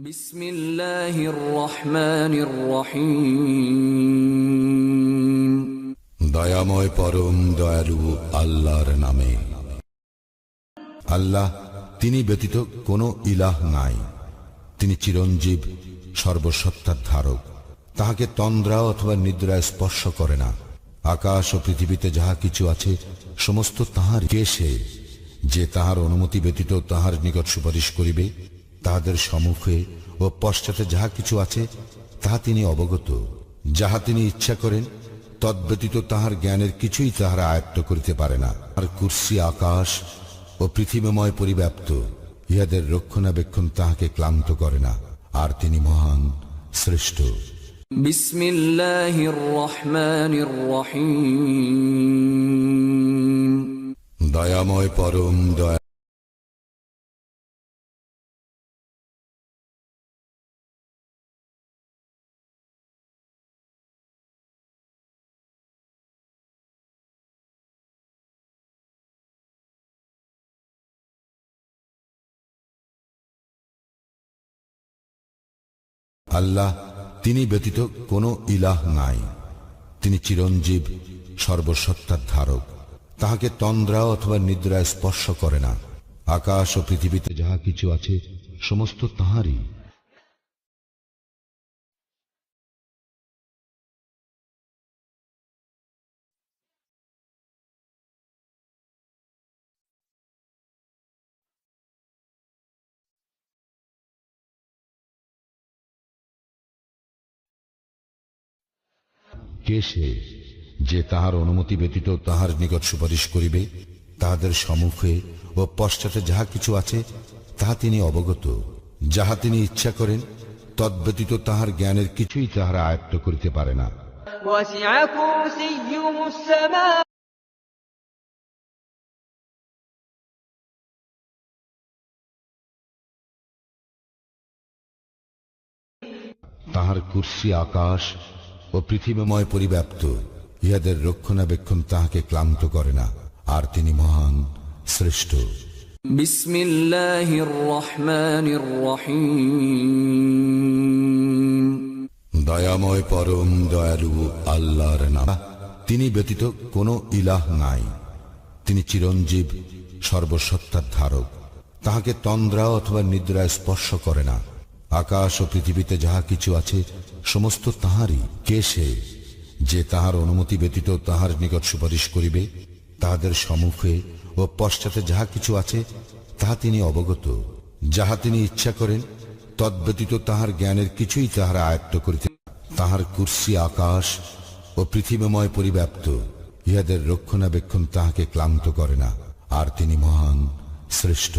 بسم الله الرحمن الرحيم দয়াময় পরম দয়ালু আল্লাহর নামে আল্লাহ তিনি ব্যতীত কোনো ইলাহ নাই তিনি চিরঞ্জীব সর্বসত্তার ধারক তাহাকে তন্দ্রা অথবা নিদ্রায় স্পর্শ করে না আকাশ ও পৃথিবীতে যাহা কিছু আছে সমস্ত তাহার কে সে যে তাহার অনুমতি ব্যতীত তাহার নিকট সুপারিশ করিবে তাহাদের সম্মুখে ও পশ্চাতে যাহা কিছু আছে তাহা তিনি অবগত। যাহা তিনি ইচ্ছা করেন তদ্ব্যতীত তাহার জ্ঞানের কিছুই তাহারা আয়ত্ত করিতে পারে না। আর কুর্সি আকাশ ও পৃথিবীময় পরিব্যাপ্ত ইহাদের রক্ষণাবেক্ষণ তাহাকে ক্লান্ত করে না। আর তিনি মহান শ্রেষ্ঠ। দয়াময় পরম দয়া আল্লাহ, তিনি ব্যতীত কোনো ইলাহ নাই। তিনি চিরঞ্জীব, সর্বসত্তার ধারক। তাহাকে তন্দ্রা অথবা নিদ্রায় স্পর্শ করে না। আকাশ ও পৃথিবীতে যাহা কিছু আছে, সমস্ত তাহারই। কে সে যে তাহার অনুমতি ব্যতীত তাহার নিকট সুপারিশ করিবে তাহাদের সম্মুখে ও পশ্চাতে যাহা কিছু আছে তাহা তিনি অবগত। যাহা তিনি ইচ্ছা করেন তদ্ব্যতীত তাহার জ্ঞানের কিছুই তাহারা আয়ত্ত করিতে পারে না। তাহার কুর্সি আকাশ ও পৃথিবীময় পরিব্যাপ্ত ইহাদের রক্ষণাবেক্ষণ তাহাকে ক্লান্ত করে না আর তিনি মহান শ্রেষ্ঠ بسم الله الرحمن الرحيم দয়াময় পরম দয়ালু আল্লাহর নাম তিনি ব্যতীত কোনো ইলাহ নাই তিনি চিরঞ্জীব সর্বসত্তার ধারক তাহাকে তন্দ্রা অথবা নিদ্রায় স্পর্শ করে না আকাশ ও পৃথিবীতে যাহা কিছু আছে, সমস্ত তাহারই কে সে, যে তাহার অনুমতি ব্যতীত তাহার নিকট সুপারিশ করিবে, তাহাদের সম্মুখে ও পশ্চাতে যাহা কিছু আছে, তাহা তিনি অবগত। যাহা তিনি ইচ্ছা করেন তদ্ব্যতীত তাহার জ্ঞানের কিছুই তাহারা আয়ত্ত করিতে তাহার কুর্সি আকাশ ও পৃথিবীময় পরিব্যাপ্ত, ইহাদের রক্ষণাবেক্ষণ তাহাকে ক্লান্ত করে না, আর তিনি মহান, শ্রেষ্ঠ।